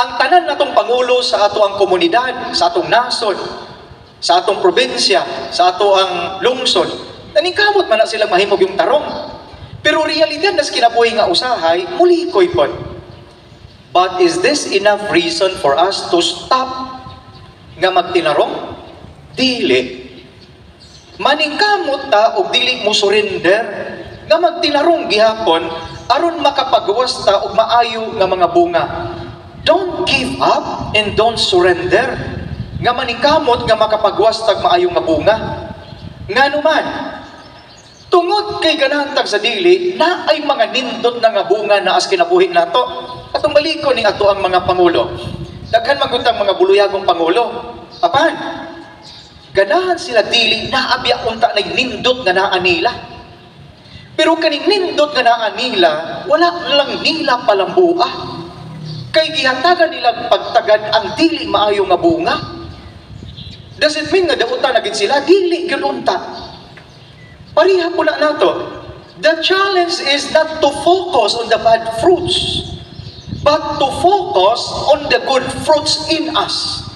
ang tanan natong pangulo sa ato ang komunidad, sa atong nasod, sa atong probinsya, sa ato ang lungsod, naningkamot man na silang mahimog yung tarong. Pero realidad nas kinabuhi nga usahay, muli ko'y pod. But is this enough reason for us to stop nga magtinarong? Dili. Maningkamot ta og dili mo surrender nga magtinarong gihapon aron makapagawas ta og maayo nga mga bunga. Don't give up and don't surrender nga maningkamot nga makapagawas tag maayo nga bunga. Nganuman, tungod kay ganahan tag sa dili na ay mga nindot na nga bunga na as kinabuhi nato. Atong baliko ni ato ang mga pangulo. Daghan magutang mga buluyagong pangulo. Apan, ganahan sila dili naabya unta na nindot nga naa nila. Pero kaning nindot nga naa nila, wala lang nila palambua. Kay gihatagan nilang pagtagad ang dili maayo nga bunga. Does it mean nga dauta na sila? Dili gyud unta. Pariha po na nato. The challenge is not to focus on the bad fruits, but to focus on the good fruits in us.